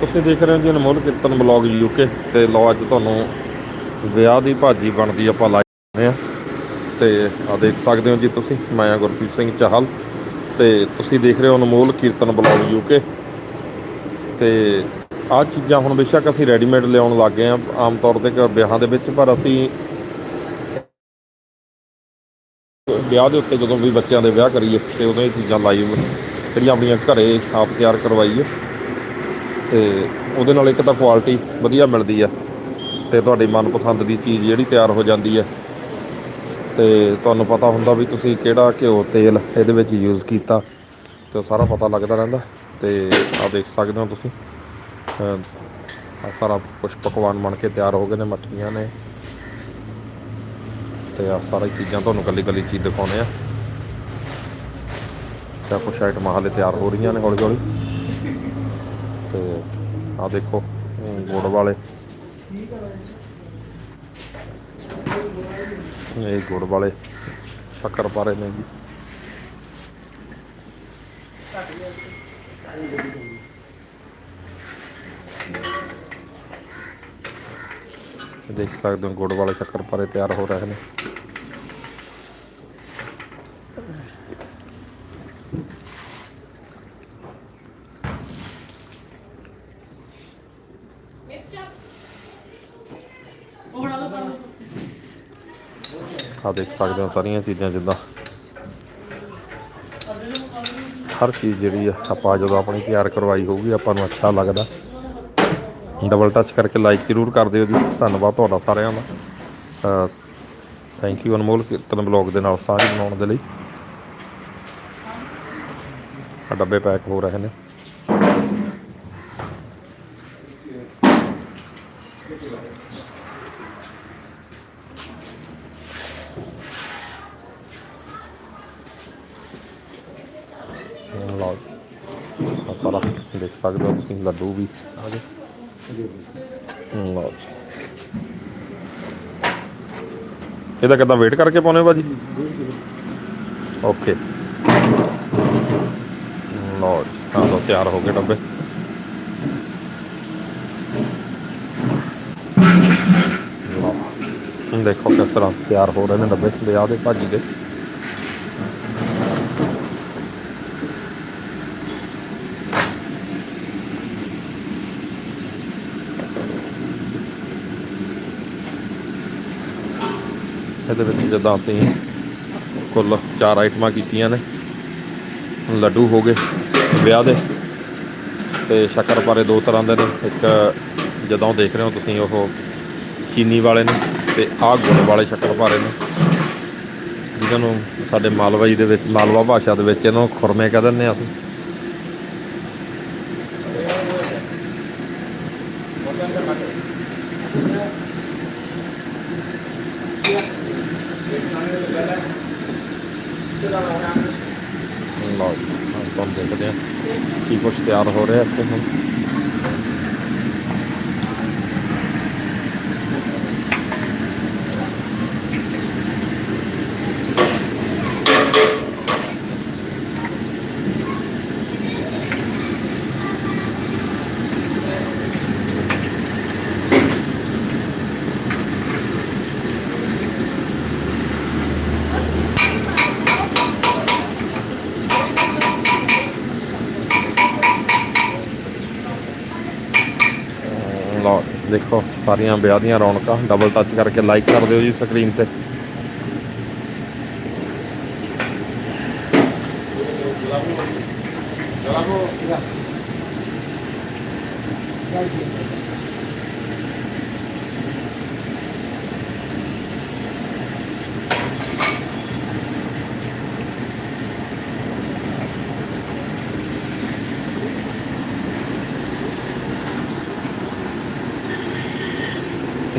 ਤੁਸੀਂ ਦੇਖ ਰਹੇ ਹੋ ਜੀ ਅਨਮੋਲ ਕੀਰਤਨ ਬਲੌਗ ਯੂਕੇ ਤੇ ਲਓ ਅੱਜ ਤੁਹਾਨੂੰ ਵਿਆਹ ਦੀ ਭਾਜੀ ਬਣਦੀ ਆਪਾਂ ਲਾਈ ਆ ਤੇ ਆ ਦੇਖ ਸਕਦੇ ਹੋ ਜੀ ਤੁਸੀਂ, ਮੈਂ ਆ ਗੁਰਪ੍ਰੀਤ ਸਿੰਘ ਚਾਹਲ। ਤੇ ਤੁਸੀਂ ਦੇਖ ਰਹੇ ਹੋ ਅਨਮੋਲ ਕੀਰਤਨ ਬਲੌਗ ਯੂਕੇ ਤੇ ਆਹ ਚੀਜ਼ਾਂ ਹੁਣ ਬੇਸ਼ੱਕ ਅਸੀਂ ਰੈਡੀਮੇਡ ਲਿਆਉਣ ਲੱਗ ਗਏ ਆ ਆਮ ਤੌਰ ਤੇ ਵਿਆਹਾਂ ਦੇ ਵਿੱਚ, ਪਰ ਅਸੀਂ ਵਿਆਹ ਦੇ ਉੱਤੇ ਜਦੋਂ ਵੀ ਬੱਚਿਆਂ ਦੇ ਵਿਆਹ ਕਰੀਏ, ਤੇ ਉਦੋਂ ਇਹ ਚੀਜ਼ਾਂ ਲਾਈਵ ਜਿਹੜੀਆਂ ਆਪਣੀਆਂ ਘਰੇ ਆਪ ਤਿਆਰ ਕਰਵਾਈਏ। ਤੇ ਉਹਦੇ ਨਾਲ ਇੱਕ ਤਾਂ ਕੁਆਲਿਟੀ ਵਧੀਆ ਮਿਲਦੀ ਆ ਤੇ ਤੁਹਾਡੀ ਮਨਪਸੰਦ ਦੀ ਚੀਜ਼ ਜਿਹੜੀ ਤਿਆਰ ਹੋ ਜਾਂਦੀ ਹੈ ਤੇ ਤੁਹਾਨੂੰ ਪਤਾ ਹੁੰਦਾ ਵੀ ਤੁਸੀਂ ਕਿਹੜਾ ਘਿਓ, ਤੇਲ ਇਹਦੇ ਵਿੱਚ ਯੂਜ਼ ਕੀਤਾ ਤੇ ਉਹ ਸਾਰਾ ਪਤਾ ਲੱਗਦਾ ਰਹਿੰਦਾ ਤੇ ਆ ਦੇਖ ਸਕਦੇ ਹੋ ਤੁਸੀਂ। ਆ ਸਾਰਾ ਕੁਝ ਪਕਵਾਨ ਬਣ ਕੇ ਤਿਆਰ ਹੋ ਗਏ ਨੇ, ਮੱਠੀਆਂ ਨੇ। ਤੇ ਆ ਸਾਰੀ ਚੀਜ਼ਾਂ ਤੁਹਾਨੂੰ ਕੱਲੀ ਕੱਲੀ ਚੀਜ਼ ਦਿਖਾਉਣੇ ਆ। ਤਾਂ ਕੁਛ ਆਈਟਮਾਂ ਹਾਲੇ ਤਿਆਰ ਹੋ ਰਹੀਆਂ ਨੇ ਹੌਲੀ ਹੌਲੀ ਤੇ ਆ ਦੇਖੋ ਗੁੜ ਵਾਲੇ। ਇਹ ਗੁੜ ਵਾਲੇ ਸ਼ੱਕਰ ਪਾਰੇ ਨੇ ਜੀ। ਦੇਖ ਸਕਦੇ ਹੋ, ਗੁੜ ਵਾਲੇ ਸ਼ੱਕਰਪਾਰੇ ਤਿਆਰ ਹੋ ਰਹੇ ਨੇ। ਆ ਦੇਖ ਸਕਦੇ ਹੋ ਸਾਰੀਆਂ ਚੀਜ਼ਾਂ ਜਿੱਦਾਂ। ਹਰ ਚੀਜ਼ ਜਿਹੜੀ ਆ, ਆਪਾਂ ਜਦੋਂ ਆਪਣੀ ਤਿਆਰ ਕਰਵਾਈ ਹੋਊਗੀ, ਆਪਾਂ ਨੂੰ ਅੱਛਾ ਲੱਗਦਾ। ਡਬਲ ਟੱਚ ਕਰਕੇ ਲਾਈਕ ਜ਼ਰੂਰ ਕਰ ਦਿਓ ਜੀ। ਧੰਨਵਾਦ ਤੁਹਾਡਾ ਸਾਰਿਆਂ ਦਾ। Thank you Anmol Kirtan blog ਦੇ ਨਾਲ ਸਾਂਝ ਬਣਾਉਣ ਦੇ ਲਈ। ਆ ਡੱਬੇ ਪੈਕ ਹੋ ਰਹੇ ਨੇ। ਤੁਸੀਂ ਲੱਡੂ ਵੀ। ਆ ਗਏ ਹੁਣ ਲਓ ਜੀ। ਇਹਦਾ ਕਿੱਦਾਂ ਵੇਟ ਕਰਕੇ ਪਾਉਣੇ ਭਾਜੀ? ਓਕੇ ਲਓ ਜੀ, ਆ ਲਓ ਤਿਆਰ ਹੋ ਗਏ ਡੱਬੇ। ਦੇਖੋ ਕਿਸ ਤਰ੍ਹਾਂ ਤਿਆਰ ਹੋ ਰਹੇ ਨੇ ਡੱਬੇ। ਵਿਆਹ ਦੇ ਭਾਜੀ ਦੇ। ਇਹਦੇ ਵਿੱਚ ਜਿੱਦਾਂ ਅਸੀਂ ਕੁੱਲ ਚਾਰ ਆਈਟਮਾਂ ਕੀਤੀਆਂ ਨੇ। ਲੱਡੂ ਹੋ ਗਏ, ਵਿਆਹ ਦੇ। ਤੇ ਸ਼ੱਕਰਪਾਰੇ ਦੋ ਤਰ੍ਹਾਂ ਦੇ ਨੇ। ਇੱਕ ਜਦੋਂ ਦੇਖ ਰਹੇ ਹੋ ਤੁਸੀਂ, ਉਹ ਚੀਨੀ ਵਾਲੇ ਨੇ ਤੇ ਆਹ ਗੁੜ ਵਾਲੇ ਸ਼ੱਕਰਪਾਰੇ ਨੇ। ਜਿਹਨਾਂ ਨੂੰ ਸਾਡੇ ਮਾਲਵਾ ਜੀ ਦੇ ਵਿੱਚ, ਮਾਲਵਾ ਭਾਸ਼ਾ ਦੇ ਵਿੱਚ ਇਹਨੂੰ ਖੁਰਮੇ ਕਹਿ ਦਿੰਦੇ ਆ ਅਸੀਂ। ਲਓ ਜੀ ਤੁਹਾਨੂੰ ਦੇਖਦੇ ਆ ਕੀ ਕੁਛ ਤਿਆਰ ਹੋ ਰਿਹਾ ਇੱਥੇ ਹੁਣ ਲਓ ਦੇਖੋ ਸਾਰੀਆਂ ਵਿਆਹ ਦੀਆਂ ਰੌਣਕਾਂ ਡਬਲ ਟੱਚ ਕਰਕੇ ਲਾਈਕ ਕਰ ਦਿਓ ਜੀ ਸਕਰੀਨ ਤੇ।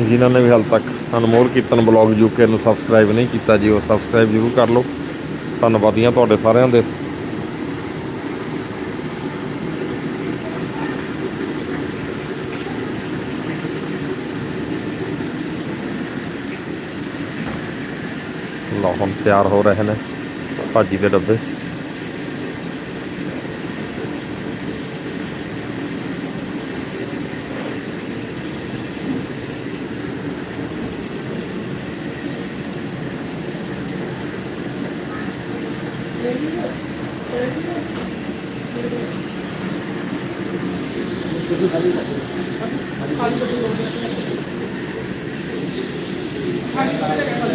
ਜਿਨ੍ਹਾਂ ਨੇ ਵੀ ਹਾਲ ਤੱਕ ਅਨਮੋਲ ਕੀਰਤਨ ਬਲੌਗ ਯੂਕੇ ਨੂੰ ਸਬਸਕ੍ਰਾਈਬ ਨਹੀਂ ਕੀਤਾ ਜੀ, ਉਹ ਸਬਸਕ੍ਰਾਈਬ ਜ਼ਰੂਰ ਕਰ ਲਓ। ਧੰਨਵਾਦੀਆਂ ਤੁਹਾਡੇ ਸਾਰਿਆਂ ਦੇ। ਲਓ, ਹੁਣ ਤਿਆਰ ਹੋ ਰਹੇ ਨੇ ਭਾਜੀ ਦੇ ਡੱਬੇ।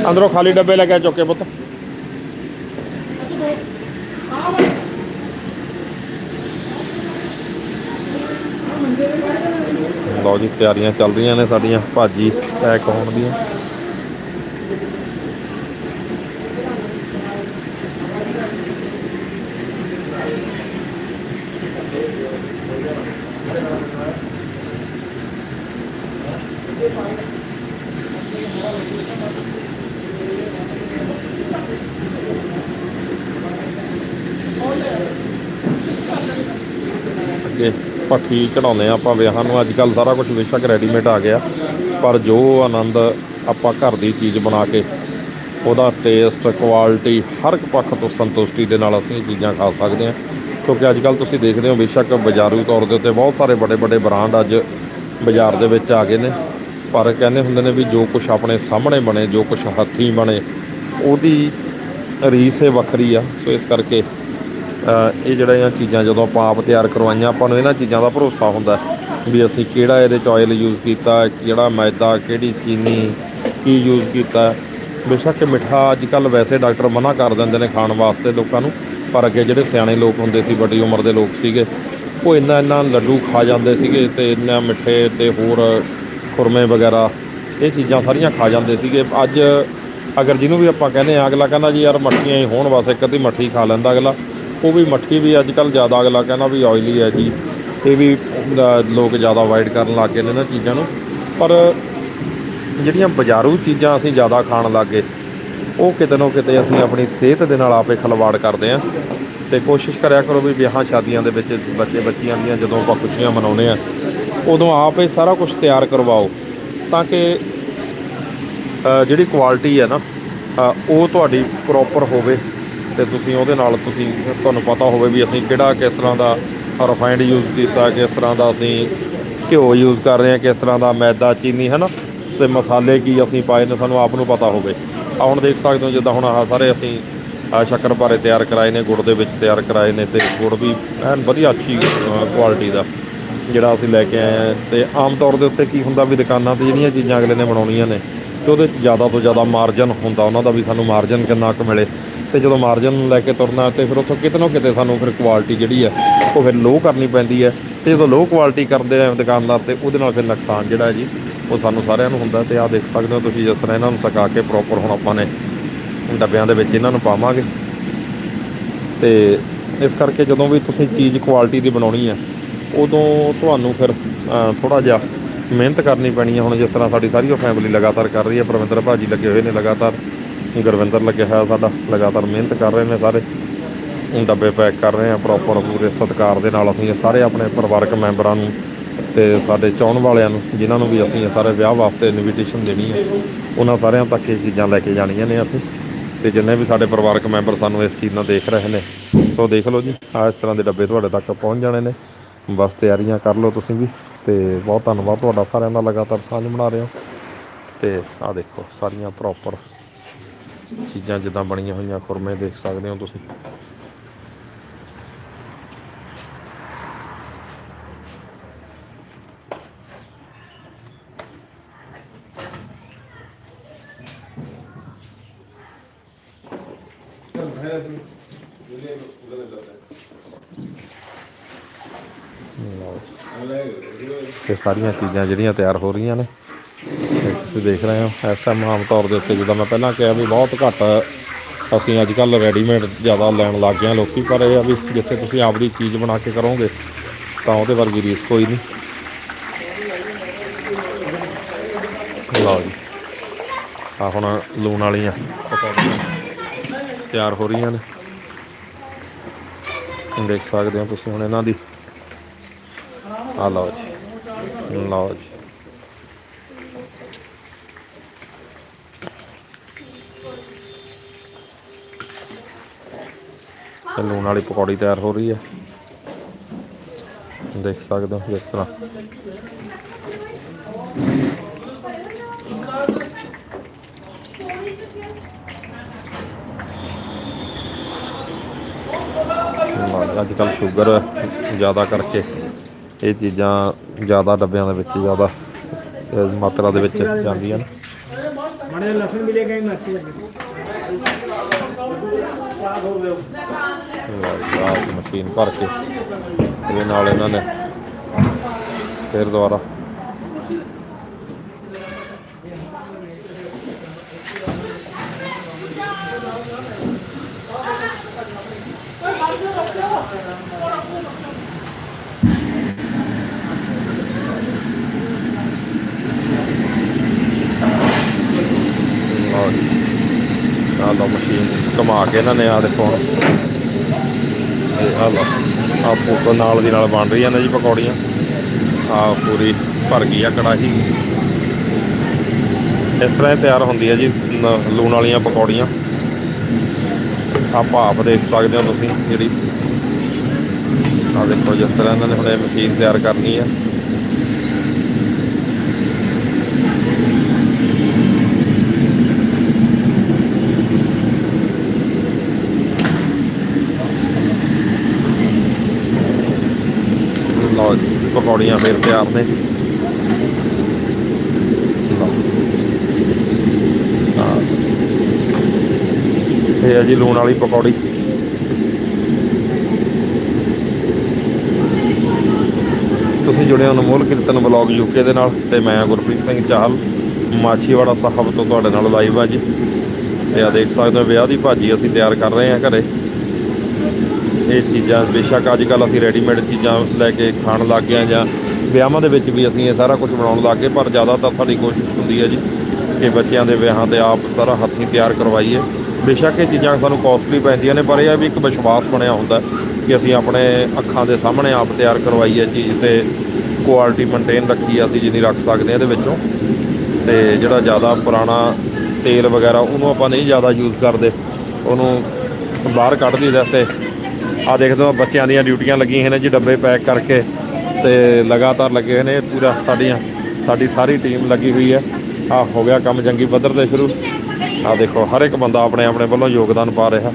ਅੰਦਰੋਂ ਖਾਲੀ ਡੱਬੇ ਲੈ ਕੇ ਚੁੱਕੇ ਪੁੱਤ। ਲਓ ਜੀ, ਤਿਆਰੀਆਂ ਚੱਲ ਰਹੀਆਂ ਨੇ ਸਾਡੀਆਂ, ਭਾਜੀ ਪੈਕ ਹੋਣ ਦੀਆਂ। ਅੱਗੇ ਪੱਖੀ ਚੜਾਉਂਦੇ ਆ ਆਪਾਂ ਵਿਆਹਾਂ ਨੂੰ ਅੱਜ ਕੱਲ ਸਾਰਾ ਕੁਝ ਬੇਸ਼ੱਕ ਰੈਡੀਮੇਡ ਆ ਗਿਆ। ਪਰ ਜੋ ਆਨੰਦ ਆਪਾਂ ਘਰ ਦੀ ਚੀਜ਼ ਬਣਾ ਕੇ, ਉਹਦਾ ਟੇਸਟ ਕੁਆਲਿਟੀ ਹਰ ਇੱਕ ਪੱਖ ਤੋਂ ਸੰਤੁਸ਼ਟੀ ਦੇ ਨਾਲ ਅਸੀਂ ਇਹ ਚੀਜ਼ਾਂ ਖਾ ਸਕਦੇ ਹਾਂ। ਕਿਉਂਕਿ ਅੱਜ ਕੱਲ ਤੁਸੀਂ ਦੇਖਦੇ ਹੋ ਬੇਸ਼ੱਕ ਬਾਜ਼ਾਰੂ ਤੌਰ ਦੇ ਉੱਤੇ ਬਹੁਤ ਸਾਰੇ ਵੱਡੇ ਵੱਡੇ ਬ੍ਰਾਂਡ ਅੱਜ ਬਾਜ਼ਾਰ ਦੇ ਵਿੱਚ ਆ ਗਏ ਨੇ। ਪਰ ਕਹਿੰਦੇ ਹੁੰਦੇ ਨੇ ਵੀ ਜੋ ਕੁਝ ਆਪਣੇ ਸਾਹਮਣੇ ਬਣੇ, ਜੋ ਕੁਝ ਹੱਥੀਂ ਬਣੇ, ਉਹਦੀ ਰੀਸ ਹੀ ਵੱਖਰੀ ਆ। ਸੋ ਇਸ ਕਰਕੇ ਇਹ ਜਿਹੜੀਆਂ ਚੀਜ਼ਾਂ ਜਦੋਂ ਆਪਾਂ ਆਪ ਤਿਆਰ ਕਰਵਾਈਆਂ, ਆਪਾਂ ਨੂੰ ਇਹਨਾਂ ਚੀਜ਼ਾਂ ਦਾ ਭਰੋਸਾ ਹੁੰਦਾ ਵੀ ਅਸੀਂ ਕਿਹੜਾ ਇਹਦੇ ਚ ਆਇਲ ਯੂਜ਼ ਕੀਤਾ, ਕਿਹੜਾ ਮੈਦਾ, ਕਿਹੜੀ ਚੀਨੀ, ਕੀ ਯੂਜ਼ ਕੀਤਾ। ਬੇਸ਼ੱਕ ਮਿੱਠਾ ਅੱਜ ਕੱਲ ਵੈਸੇ ਡਾਕਟਰ ਮਨਾ ਕਰ ਦਿੰਦੇ ਨੇ ਖਾਣ ਵਾਸਤੇ ਲੋਕਾਂ ਨੂੰ, ਪਰ ਅੱਗੇ ਜਿਹੜੇ ਸਿਆਣੇ ਲੋਕ ਹੁੰਦੇ ਸੀ, ਵੱਡੀ ਉਮਰ ਦੇ ਲੋਕ ਸੀਗੇ, ਉਹ ਇੰਨਾ ਇੰਨਾ ਲੱਡੂ ਖਾ ਜਾਂਦੇ ਸੀਗੇ ਤੇ ਇੰਨਾ ਮਿੱਠੇ ਤੇ ਹੋਰ ਖੁਰਮੇ ਵਗੈਰਾ, ਇਹ ਚੀਜ਼ਾਂ ਸਾਰੀਆਂ ਖਾ ਜਾਂਦੇ ਸੀਗੇ। ਅੱਜ ਅਗਰ ਜਿਹਨੂੰ ਵੀ ਆਪਾਂ ਕਹਿੰਦੇ ਆ, ਅਗਲਾ ਕਹਿੰਦਾ ਜੀ ਯਾਰ ਮੱਠੀਆਂ ਹੀ ਹੋਣ ਵਾਸਤੇ ਇੱਕ ਅੱਧੀ ਮੱਠੀ ਖਾ ਲੈਂਦਾ ਅਗਲਾ। ਉਹ ਵੀ ਮੱਠੀ ਵੀ ਅੱਜ ਕੱਲ ਜ਼ਿਆਦਾ ਅਗਲਾ ਕਹਿੰਦਾ ਵੀ ਆਇਲੀ ਹੈ ਜੀ। ਇਹ ਵੀ ਲੋਕ ਜ਼ਿਆਦਾ ਅਵਾਇਡ ਕਰਨ ਲੱਗ ਗਏ ਨੇ ਇਹਨਾਂ ਚੀਜ਼ਾਂ ਨੂੰ। ਪਰ ਜਿਹੜੀਆਂ ਬਾਜ਼ਾਰੂ ਚੀਜ਼ਾਂ ਅਸੀਂ ਜ਼ਿਆਦਾ ਖਾਣ ਲੱਗ ਗਏ, ਉਹ ਕਿਤੇ ਨਾ ਕਿਤੇ ਅਸੀਂ ਆਪਣੀ ਸਿਹਤ ਦੇ ਨਾਲ ਆਪੇ ਖਲਵਾੜ ਕਰਦੇ ਹਾਂ। ਤੇ ਕੋਸ਼ਿਸ਼ ਕਰਿਆ ਕਰੋ ਵੀ ਵਿਆਹਾਂ ਸ਼ਾਦੀਆਂ ਦੇ ਵਿੱਚ ਬੱਚੇ ਬੱਚੀਆਂ ਦੀਆਂ ਜਦੋਂ ਆਪਾਂ ਖੁਸ਼ੀਆਂ ਮਨਾਉਂਦੇ ਆ ਉਦੋਂ ਆਪ ਇਹ ਸਾਰਾ ਕੁਝ ਤਿਆਰ ਕਰਵਾਓ। ਤਾਂ ਕਿ ਜਿਹੜੀ ਕੁਆਲਿਟੀ ਹੈ ਨਾ ਉਹ ਤੁਹਾਡੀ ਪ੍ਰੋਪਰ ਹੋਵੇ। ਤੇ ਤੁਸੀਂ ਉਹਦੇ ਨਾਲ ਤੁਸੀਂ, ਤੁਹਾਨੂੰ ਪਤਾ ਹੋਵੇ ਵੀ ਅਸੀਂ ਕਿਹੜਾ ਕਿਸ ਤਰ੍ਹਾਂ ਦਾ ਰਿਫਾਈਨਡ ਯੂਜ਼ ਕੀਤਾ, ਕਿਸ ਤਰ੍ਹਾਂ ਦਾ ਅਸੀਂ ਘਿਓ ਯੂਜ਼ ਕਰ ਰਹੇ ਹਾਂ, ਕਿਸ ਤਰ੍ਹਾਂ ਦਾ ਮੈਦਾ, ਚੀਨੀ ਹੈ ਨਾ ਤੇ ਮਸਾਲੇ ਕੀ ਅਸੀਂ ਪਾਏ ਨੇ, ਸਾਨੂੰ ਆਪ ਨੂੰ ਪਤਾ ਹੋਵੇ। ਆ ਹੁਣ ਦੇਖ ਸਕਦੇ ਹੋ, ਜਿੱਦਾਂ ਹੁਣ ਆਹ ਸਾਰੇ ਅਸੀਂ ਆਹ ਸ਼ੱਕਰਪਾਰੇ ਤਿਆਰ ਕਰਾਏ ਨੇ, ਗੁੜ ਦੇ ਵਿੱਚ ਤਿਆਰ ਕਰਾਏ ਨੇ ਤੇ ਗੁੜ ਵੀ ਐਨ ਵਧੀਆ ਅੱਛੀ ਕੁਆਲਿਟੀ ਦਾ, ਜਿਹੜਾ ਅਸੀਂ ਲੈ ਕੇ ਆਏ ਹਾਂ। ਤੇ ਆਮ ਤੌਰ ਦੇ ਉੱਤੇ ਕੀ ਹੁੰਦਾ ਵੀ ਦੁਕਾਨਾਂ ਤੇ ਜਿਹੜੀਆਂ ਚੀਜ਼ਾਂ ਅਗਲੇ ਨੇ ਬਣਾਉਣੀਆਂ ਨੇ ਤੇ ਉਹਦੇ 'ਚ ਜ਼ਿਆਦਾ ਤੋਂ ਜ਼ਿਆਦਾ ਮਾਰਜਨ ਹੁੰਦਾ, ਉਹਨਾਂ ਦਾ ਵੀ ਸਾਨੂੰ ਮਾਰਜਨ ਕਿੰਨਾ ਕੁ ਮਿਲੇ। ਤੇ ਜਦੋਂ ਮਾਰਜਨ ਲੈ ਕੇ ਤੁਰਨਾ, ਤੇ ਫਿਰ ਉੱਥੋਂ ਕਿਤੇ ਨਾ ਕਿਤੇ ਸਾਨੂੰ ਫਿਰ ਕੁਆਲਿਟੀ ਜਿਹੜੀ ਹੈ, ਉਹ ਫਿਰ ਲੋ ਕਰਨੀ ਪੈਂਦੀ ਹੈ। ਤੇ ਜਦੋਂ ਲੋ ਕੁਆਲਿਟੀ ਕਰਦੇ ਆ ਦੁਕਾਨਦਾਰ, ਤੇ ਉਹਦੇ ਨਾਲ ਫਿਰ ਨੁਕਸਾਨ ਜਿਹੜਾ ਹੈ ਜੀ, ਉਹ ਸਾਨੂੰ ਸਾਰਿਆਂ ਨੂੰ ਹੁੰਦਾ। ਤੇ ਆਹ ਦੇਖ ਸਕਦੇ ਹੋ ਤੁਸੀਂ, ਜਿਸ ਤਰ੍ਹਾਂ ਇਹਨਾਂ ਨੂੰ ਸਕਾ ਕੇ ਪ੍ਰੋਪਰ ਹੁਣ ਆਪਾਂ ਨੇ ਡੱਬਿਆਂ ਦੇ ਵਿੱਚ ਇਹਨਾਂ ਨੂੰ ਪਾਵਾਂਗੇ। ਤੇ ਇਸ ਕਰਕੇ ਜਦੋਂ ਵੀ ਤੁਸੀਂ ਚੀਜ਼ ਕੁਆਲਿਟੀ ਦੀ ਬਣਾਉਣੀ ਹੈ, ਉਦੋਂ ਤੁਹਾਨੂੰ ਫਿਰ ਥੋੜਾ ਜਿਹਾ ਮਿਹਨਤ ਕਰਨੀ ਪੈਣੀ ਹੈ ਹੁਣ ਜਿਸ ਤਰ੍ਹਾਂ ਸਾਡੀ ਸਾਰੀ ਉਹ ਫੈਮਿਲੀ ਲਗਾਤਾਰ ਕਰ ਰਹੀ ਹੈ ਪਰਮਿੰਦਰ ਭਾਜੀ ਲੱਗੇ ਹੋਏ ਨੇ ਲਗਾਤਾਰ, ਗੁਰਵਿੰਦਰ ਲੱਗਿਆ ਹੋਇਆ ਸਾਡਾ, ਲਗਾਤਾਰ ਮਿਹਨਤ ਕਰ ਰਹੇ ਨੇ ਸਾਰੇ। ਡੱਬੇ ਪੈਕ ਕਰ ਰਹੇ ਆ ਪ੍ਰੋਪਰ ਪੂਰੇ ਸਤਿਕਾਰ ਦੇ ਨਾਲ ਅਸੀਂ ਸਾਰੇ ਆਪਣੇ ਪਰਿਵਾਰਕ ਮੈਂਬਰਾਂ ਨੂੰ ਤੇ ਸਾਡੇ ਚਾਹਣ ਵਾਲਿਆਂ ਨੂੰ, ਜਿਨ੍ਹਾਂ ਨੂੰ ਵੀ ਅਸੀਂ ਇਹ ਸਾਰੇ ਵਿਆਹ ਵਾਸਤੇ ਇਨਵੀਟੇਸ਼ਨ ਦੇਣੀ ਹੈ ਉਹਨਾਂ ਸਾਰਿਆਂ ਤੱਕ ਇਹ ਚੀਜ਼ਾਂ ਲੈ ਕੇ ਜਾਣੀਆਂ ਨੇ ਅਸੀਂ। ਤੇ ਜਿੰਨੇ ਵੀ ਸਾਡੇ ਪਰਿਵਾਰਕ ਮੈਂਬਰ ਸਾਨੂੰ ਇਸ ਚੀਜ਼ ਨਾਲ ਦੇਖ ਰਹੇ ਨੇ, ਸੋ ਦੇਖ ਲਓ ਜੀ ਆ ਇਸ ਤਰ੍ਹਾਂ ਦੇ ਡੱਬੇ ਤੁਹਾਡੇ ਤੱਕ ਪਹੁੰਚ ਜਾਣੇ ਨੇ। ਬਸ ਤਿਆਰੀਆਂ ਕਰ ਲਓ ਤੁਸੀਂ ਵੀ। ਤੇ ਬਹੁਤ ਧੰਨਵਾਦ ਤੁਹਾਡਾ ਸਾਰਿਆਂ ਦਾ ਲਗਾਤਾਰ ਸਾਂਝ ਬਣਾ ਰਹੇ ਹੋ ਤੇ ਆ ਦੇਖੋ, ਸਾਰੀਆਂ ਪ੍ਰੋਪਰ ਚੀਜ਼ਾਂ ਜਿੱਦਾਂ ਬਣੀਆਂ ਹੋਈਆਂ, ਖੁਰਮੇ ਦੇਖ ਸਕਦੇ ਹੋ ਤੁਸੀਂ ਲਓ ਜੀ। ਇਹ ਸਾਰੀਆਂ ਚੀਜ਼ਾਂ ਜਿਹੜੀਆਂ ਤਿਆਰ ਹੋ ਰਹੀਆਂ ਨੇ। ਤੁਸੀਂ ਦੇਖ ਰਹੇ ਹੋ, ਇਸ ਟਾਈਮ ਆਮ ਤੌਰ ਦੇ ਉੱਤੇ ਜਿੱਦਾਂ ਮੈਂ ਪਹਿਲਾਂ ਕਿਹਾ ਵੀ ਬਹੁਤ ਘੱਟ ਅਸੀਂ ਅੱਜ ਕੱਲ ਰੈਡੀਮੇਡ ਜ਼ਿਆਦਾ ਲੈਣ ਲੱਗ ਗਏ ਹਾਂ ਲੋਕੀ, ਪਰ ਇਹ ਆ ਵੀ ਜਿੱਥੇ ਤੁਸੀਂ ਆਪਦੀ ਚੀਜ਼ ਬਣਾ ਕੇ ਕਰੋਗੇ, ਤਾਂ ਉਹਦੇ ਵਰਗੀ ਰੀਸ ਕੋਈ ਨਹੀਂ। ਲਓ ਜੀ ਆ ਹੁਣ ਲੂਣ ਵਾਲੀਆਂ ਤਿਆਰ ਹੋ ਰਹੀਆਂ ਨੇ। ਦੇਖ ਸਕਦੇ ਹੋ ਤੁਸੀਂ ਹੁਣ ਇਹਨਾਂ ਦੀ ਆ ਲਓ ਜੀ ਲਓ ਜੀ। ਇਹ ਲੂਣ ਵਾਲੀ ਪਕੌੜੀ ਤਿਆਰ ਹੋ ਰਹੀ ਹੈ। ਦੇਖ ਸਕਦੇ ਹੋ ਜਿਸ ਤਰ੍ਹਾਂ। ਅੱਜ ਕੱਲ ਸ਼ੂਗਰ ਜ਼ਿਆਦਾ ਕਰਕੇ ਇਹ ਚੀਜ਼ਾਂ ਜ਼ਿਆਦਾ ਡੱਬਿਆਂ ਦੇ ਵਿੱਚ ਜ਼ਿਆਦਾ ਮਾਤਰਾ ਦੇ ਵਿੱਚ ਜਾਂਦੀਆਂ ਨੇ। ਮੜੇ ਲਸਣ ਮਿਲੇਗਾ ਹੀ ਮਰਸੀ ਆਹ ਮਸ਼ੀਨ ਭਰ ਕੇ। ਇਹਦੇ ਨਾਲ ਇਹਨਾਂ ਨੇ ਫਿਰ ਦੁਬਾਰਾ ਆਹ ਲਓ ਮਸ਼ੀਨ ਘੁਮਾ ਕੇ ਇਹਨਾਂ ਨੇ ਆ ਦੇਖੋ ਹੁਣ। ਆ ਲਓ ਆ ਫੋਟੋ ਨਾਲ ਦੀ ਨਾਲ ਬਣ ਰਹੀਆਂ ਨੇ ਜੀ ਪਕੌੜੀਆਂ। ਆ ਪੂਰੀ ਭਰ ਗਈ ਆ ਕੜਾਹੀ। ਇਸ ਤਰ੍ਹਾਂ ਹੀ ਤਿਆਰ ਹੁੰਦੀ ਹੈ ਜੀ ਲੂਣ ਵਾਲੀਆਂ ਪਕੌੜੀਆਂ। ਆ ਭਾਪ ਦੇਖ ਸਕਦੇ ਹੋ ਤੁਸੀਂ ਜਿਹੜੀ। ਆ ਦੇਖੋ ਜਿਸ ਤਰ੍ਹਾਂ ਇਹਨਾਂ ਨੇ ਹੁਣ ਇਹ ਮਸ਼ੀਨ ਤਿਆਰ ਕਰਨੀ ਹੈ ਲਓ ਜੀ ਪਕੌੜੀਆਂ ਫਿਰ ਤਿਆਰ ਨੇ। ਲਓ। ਇਹ ਹੈ ਜੀ ਲੂਣ ਵਾਲੀ ਪਕੌੜੀ। ਤੁਸੀਂ ਜੁੜੇ ਹੋ ਅਨਮੋਲ ਕੀਰਤਨ ਬਲੌਗ ਯੂਕੇ ਦੇ ਨਾਲ ਤੇ ਮੈਂ ਗੁਰਪ੍ਰੀਤ ਸਿੰਘ ਚਾਹਲ। ਮਾਛੀਵਾੜਾ ਸਾਹਿਬ ਤੋਂ ਤੁਹਾਡੇ ਨਾਲ ਲਾਈਵ ਆ ਜੀ। ਤੇ ਆ ਦੇਖ ਸਕਦੇ ਹੋ ਵਿਆਹ ਦੀ ਭਾਜੀ ਅਸੀਂ ਤਿਆਰ ਕਰ ਰਹੇ ਹਾਂ ਘਰੇ। ਇਹ ਚੀਜ਼ਾਂ, ਬੇਸ਼ੱਕ ਅੱਜ ਕੱਲ ਅਸੀਂ ਰੈਡੀਮੇਡ ਚੀਜ਼ਾਂ ਲੈ ਕੇ ਖਾਣ ਲੱਗ ਗਏ ਹਾਂ ਜਾਂ ਵਿਆਹਾਂ ਦੇ ਵਿੱਚ ਵੀ ਅਸੀਂ ਇਹ ਸਾਰਾ ਕੁਝ ਬਣਾਉਣ ਲੱਗ ਗਏ, ਪਰ ਜ਼ਿਆਦਾਤਰ ਸਾਡੀ ਕੋਸ਼ਿਸ਼ ਹੁੰਦੀ ਹੈ ਜੀ ਕਿ ਬੱਚਿਆਂ ਦੇ ਵਿਆਹਾਂ ਤੇ ਆਪ ਸਾਰਾ ਹੱਥੀਂ ਤਿਆਰ ਕਰਵਾਈਏ। ਬੇਸ਼ੱਕ ਇਹ ਚੀਜ਼ਾਂ ਸਾਨੂੰ ਕਾਸਟਲੀ ਪੈਂਦੀਆਂ ਨੇ, ਪਰ ਇਹ ਆ ਵੀ ਇੱਕ ਵਿਸ਼ਵਾਸ ਬਣਿਆ ਹੁੰਦਾ ਕਿ ਅਸੀਂ ਆਪਣੇ ਅੱਖਾਂ ਦੇ ਸਾਹਮਣੇ ਆਪ ਤਿਆਰ ਕਰਵਾਈਏ ਚੀਜ਼ ਤੇ ਕੁਆਲਿਟੀ ਮੇਨਟੇਨ ਰੱਖੀ ਆ ਅਸੀਂ ਜਿੰਨੀ ਰੱਖ ਸਕਦੇ ਹਾਂ ਇਹਦੇ ਵਿੱਚੋਂ। ਤੇ ਜਿਹੜਾ ਜ਼ਿਆਦਾ ਪੁਰਾਣਾ ਤੇਲ ਵਗੈਰਾ ਉਹਨੂੰ ਆਪਾਂ ਨਹੀਂ ਜ਼ਿਆਦਾ ਯੂਜ਼ ਕਰਦੇ, ਉਹਨੂੰ ਬਾਹਰ ਕੱਢ ਦਈਦਾ ਤੇ ਆ ਦੇਖਦੇ ਹੋ ਬੱਚਿਆਂ ਦੀਆਂ ਡਿਊਟੀਆਂ ਲੱਗੀਆਂ ਹੋਈਆਂ ਨੇ ਜੀ, ਡੱਬੇ ਪੈਕ ਕਰਕੇ ਤੇ ਲਗਾਤਾਰ ਲੱਗੇ ਹੋਏ ਨੇ ਪੂਰਾ ਸਾਡੀਆਂ, ਸਾਡੀ ਸਾਰੀ ਟੀਮ ਲੱਗੀ ਹੋਈ ਹੈ। ਆ ਹੋ ਗਿਆ ਕੰਮ ਜੰਗੀ ਪੱਧਰ ਤੇ ਸ਼ੁਰੂ। ਆ ਦੇਖੋ, ਹਰ ਇੱਕ ਬੰਦਾ ਆਪਣੇ ਆਪਣੇ ਵੱਲੋਂ ਯੋਗਦਾਨ ਪਾ ਰਿਹਾ।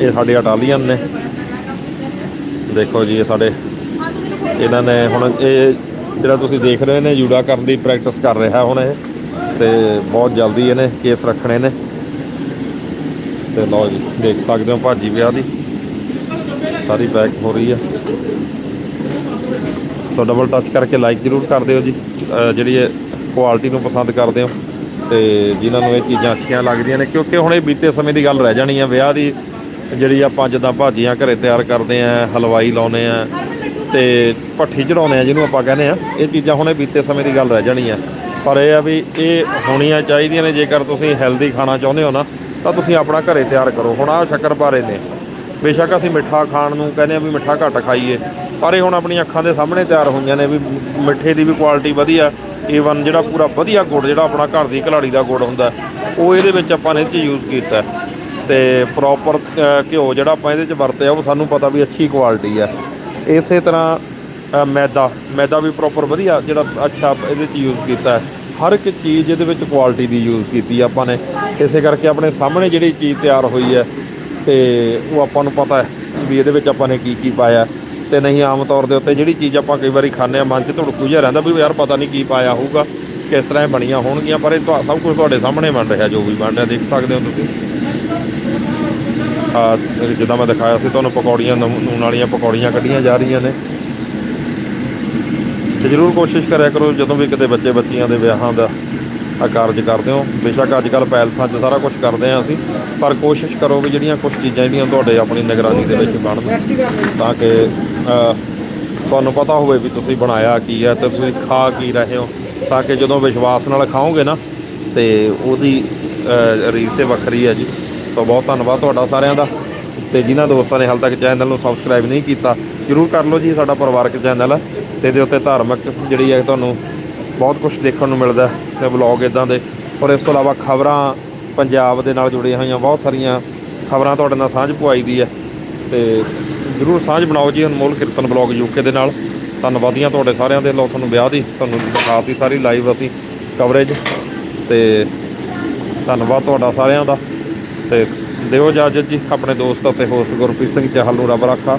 ਇਹ ਸਾਡੇ ਅਟਾਲੀਅਨ ਨੇ। ਦੇਖੋ ਜੀ, ਇਹ ਸਾਡੇ, ਇਹਨਾਂ ਨੇ ਹੁਣ ਇਹ ਜਿਹੜਾ ਤੁਸੀਂ ਦੇਖ ਰਹੇ ਨੇ ਜੂੜਾ ਕਰਨ ਦੀ ਪ੍ਰੈਕਟਿਸ ਕਰ ਰਿਹਾ ਹੁਣ ਇਹ। ਤੇ ਬਹੁਤ ਜਲਦੀ ਇਹਨੇ ਕੇਸ ਰੱਖਣੇ ਨੇ। ਤੇ ਲਓ ਜੀ, ਦੇਖ ਸਕਦੇ ਹੋ ਭਾਜੀ ਵਿਆਹ ਦੀ। ਸਾਰੀ ਪੈਕ ਹੋ ਰਹੀ ਆ। ਸੋ ਡਬਲ ਟੱਚ ਕਰਕੇ ਲਾਈਕ ਜ਼ਰੂਰ ਕਰ ਦਿਓ ਜੀ। ਜਿਹੜੀ ਇਹ ਕੁਆਲਿਟੀ ਨੂੰ ਪਸੰਦ ਕਰਦੇ ਹੋ, ਤੇ ਜਿਨ੍ਹਾਂ ਨੂੰ ਇਹ ਚੀਜ਼ਾਂ ਅੱਛੀਆਂ ਲੱਗਦੀਆਂ ਨੇ, ਕਿਉਂਕਿ ਹੁਣ ਇਹ ਬੀਤੇ ਸਮੇਂ ਦੀ ਗੱਲ ਰਹਿ ਜਾਣੀ ਆ। ਵਿਆਹ ਦੀ ਜਿਹੜੀ ਆਪਾਂ ਜਿੱਦਾਂ ਭਾਜੀਆਂ ਘਰੇ ਤਿਆਰ ਕਰਦੇ ਆ, ਹਲਵਾਈ ਲਾਉਨੇ ਆ, ਤੇ ਭੱਠੀ ਚੜਾਉਂਦੇ ਆ, ਜਿਹਨੂੰ ਆਪਾਂ ਕਹਿੰਦੇ ਆ। ਇਹ ਚੀਜ਼ਾਂ ਹੁਣ ਇਹ ਬੀਤੇ ਸਮੇਂ ਦੀ ਗੱਲ ਰਹਿ ਜਾਣੀ ਆ। ਪਰ ਇਹ ਆ ਵੀ ਇਹ ਹੋਣੀਆਂ ਚਾਹੀਦੀਆਂ ਨੇ, ਜੇਕਰ ਤੁਸੀਂ ਹੈਲਦੀ ਖਾਣਾ ਚਾਹੁੰਦੇ ਹੋ ਨਾ ਤਾਂ ਤੁਸੀਂ ਆਪਣਾ ਘਰੇ ਤਿਆਰ ਕਰੋ। ਹੁਣ ਆਹ ਸ਼ੱਕਰਪਾਰੇ ਨੇ। ਬੇਸ਼ੱਕ ਅਸੀਂ ਮਿੱਠਾ ਖਾਣ ਨੂੰ ਕਹਿੰਦੇ ਆ ਵੀ ਮਿੱਠਾ ਘੱਟ ਖਾਈਏ। ਪਰ ਇਹ ਹੁਣ ਆਪਣੀਆਂ ਅੱਖਾਂ ਦੇ ਸਾਹਮਣੇ ਤਿਆਰ ਹੋਈਆਂ ਨੇ ਵੀ ਮਿੱਠੇ ਦੀ ਵੀ ਕੁਆਲਿਟੀ ਵਧੀਆ। ਈਵਨ ਜਿਹੜਾ ਪੂਰਾ ਵਧੀਆ ਗੁੜ ਜਿਹੜਾ ਆਪਣਾ ਘਰ ਦੀ ਘਲਾੜੀ ਦਾ ਗੁੜ ਹੁੰਦਾ, ਉਹ ਇਹਦੇ ਵਿੱਚ ਆਪਾਂ ਨੇ ਇਹ 'ਚ ਯੂਜ਼ ਕੀਤਾ। ਹੈ। ਤੇ ਪ੍ਰੋਪਰ ਘਿਓ ਜਿਹੜਾ ਆਪਾਂ ਇਹਦੇ 'ਚ ਵਰਤਿਆ, ਉਹ ਸਾਨੂੰ ਪਤਾ ਵੀ ਅੱਛੀ ਕੁਆਲਿਟੀ ਹੈ ਇਸੇ ਤਰ੍ਹਾਂ ਮੈਦਾ। ਮੈਦਾ ਵੀ ਪ੍ਰੋਪਰ ਵਧੀਆ ਜਿਹੜਾ ਅੱਛਾ ਇਹਦੇ 'ਚ ਯੂਜ਼ ਕੀਤਾ। ਹਰ ਇੱਕ ਚੀਜ਼ ਇਹਦੇ ਵਿੱਚ ਕੁਆਲਿਟੀ ਦੀ ਯੂਜ਼ ਕੀਤੀ ਆਪਾਂ ਨੇ। ਇਸੇ ਕਰਕੇ ਆਪਣੇ ਸਾਹਮਣੇ ਜਿਹੜੀ ਚੀਜ਼ ਤਿਆਰ ਹੋਈ ਹੈ, ਤੇ ਉਹ ਆਪਾਂ ਨੂੰ ਪਤਾ ਹੈ ਵੀ ਇਹਦੇ ਵਿੱਚ ਆਪਾਂ ਨੇ ਕੀ ਕੀ ਪਾਇਆ। ਤੇ ਨਹੀਂ, ਆਮ ਤੌਰ ਦੇ ਉੱਤੇ ਜਿਹੜੀ ਚੀਜ਼ ਆਪਾਂ ਕਈ ਵਾਰੀ ਖਾਂਦੇ ਆ ਮਨ 'ਚ ਧੜਕੂ ਜਿਹਾ ਰਹਿੰਦਾ ਵੀ ਯਾਰ ਪਤਾ ਨਹੀਂ ਕੀ ਪਾਇਆ ਹੋਊਗਾ, ਕਿਸ ਤਰ੍ਹਾਂ ਬਣੀਆਂ ਹੋਣਗੀਆਂ, ਪਰ ਇਹ ਤੁਹਾ- ਸਭ ਕੁਝ ਤੁਹਾਡੇ ਸਾਹਮਣੇ ਬਣ ਰਿਹਾ, ਜੋ ਵੀ ਬਣ ਰਿਹਾ ਦੇਖ ਸਕਦੇ ਹੋ ਤੁਸੀਂ। ਆ ਜਿੱਦਾਂ ਮੈਂ ਦਿਖਾਇਆ ਸੀ, ਤੁਹਾਨੂੰ ਪਕੌੜੀਆਂ, ਨਮ- ਨੂਣ ਵਾਲੀਆਂ ਪਕੌੜੀਆਂ ਕੱਢੀਆਂ ਜਾ ਰਹੀਆਂ ਨੇ। ਤੇ ਜ਼ਰੂਰ ਕੋਸ਼ਿਸ਼ ਕਰਿਆ ਕਰੋ ਜਦੋਂ ਵੀ ਕਿਤੇ ਬੱਚੇ ਬੱਚੀਆਂ ਦੇ ਵਿਆਹਾਂ ਦਾ ਆ ਕਾਰਜ ਕਰਦੇ ਹੋ। ਬੇਸ਼ੱਕ ਅੱਜ ਕੱਲ ਪੈਲਸਾਂ 'ਚ ਸਾਰਾ ਕੁਝ ਕਰਦੇ ਆ ਅਸੀਂ, ਪਰ ਕੋਸ਼ਿਸ਼ ਕਰੋ ਵੀ ਜਿਹੜੀਆਂ ਕੁਝ ਚੀਜ਼ਾਂ ਜਿਹੜੀਆਂ ਤੁਹਾਡੇ ਆਪਣੀ ਨਿਗਰਾਨੀ ਦੇ ਵਿੱਚ ਬਣਨ, ਤਾਂ ਕਿ ਤੁਹਾਨੂੰ ਪਤਾ ਹੋਵੇ ਵੀ ਤੁਸੀਂ ਬਣਾਇਆ ਕੀ ਹੈ ਤੇ ਤੁਸੀਂ ਖਾ ਕੀ ਰਹੇ ਹੋ, ਤਾਂ ਕਿ ਜਦੋਂ ਵਿਸ਼ਵਾਸ ਨਾਲ ਖਾਓਗੇ ਨਾ, ਤੇ ਉਹਦੀ ਰੀਸ ਰੀਸੇ ਵੱਖਰੀ ਹੈ ਜੀ। ਸੋ ਬਹੁਤ ਧੰਨਵਾਦ ਤੁਹਾਡਾ ਸਾਰਿਆਂ ਦਾ, ਤੇ ਜਿਨ੍ਹਾਂ ਦੋਸਤਾਂ ਨੇ ਹਾਲ ਤੱਕ ਚੈਨਲ ਨੂੰ ਸਬਸਕ੍ਰਾਈਬ ਨਹੀਂ ਕੀਤਾ ਜਰੂਰ ਕਰ ਲਓ ਜੀ, ਸਾਡਾ ਪਰਿਵਾਰਕ ਚੈਨਲ ਹੈ ਤੇ ਇਹਦੇ ਉੱਤੇ ਧਾਰਮਿਕ ਜਿਹੜੀ ਹੈ ਤੁਹਾਨੂੰ ਬਹੁਤ ਕੁਝ ਦੇਖਣ ਨੂੰ ਮਿਲਦਾ ਹੈ ਤੇ ਵਲੌਗ ਇਦਾਂ ਦੇ। ਔਰ ਇਸ ਤੋਂ ਇਲਾਵਾ ਖਬਰਾਂ ਪੰਜਾਬ ਦੇ ਨਾਲ ਜੁੜੀਆਂ ਹੋਈਆਂ, ਬਹੁਤ ਸਾਰੀਆਂ ਖਬਰਾਂ ਤੁਹਾਡੇ ਨਾਲ ਸਾਂਝ ਪੁਆਈ ਦੀ ਹੈ। ਤੇ ਜਰੂਰ ਸਾਂਝ ਬਣਾਓ ਜੀ ਅਨਮੋਲ ਕੀਰਤਨ ਬਲੌਗ ਯੂਕੇ ਦੇ ਨਾਲ। ਧੰਨਵਾਦੀਆਂ ਤੁਹਾਡੇ ਸਾਰਿਆਂ ਦੇ। ਲੋ ਤੁਹਾਨੂੰ ਵਿਆਹ ਦੀ, ਤੁਹਾਨੂੰ ਦਿਖਾਤੀ ਸਾਰੀ ਲਾਈਵ ਅਸੀਂ ਕਵਰੇਜ ਤੇ ਧੰਨਵਾਦ ਤੁਹਾਡਾ ਸਾਰਿਆਂ ਦਾ। ਤੇ ਦਿਓ ਇਜਾਜ਼ਤ ਜੀ, ਆਪਣੇ ਦੋਸਤ ਅਤੇ ਹੋਸਟ ਗੁਰਪ੍ਰੀਤ ਸਿੰਘ ਚਾਹਲ ਨੂੰ ਰੱਬ ਰੱਖਾ।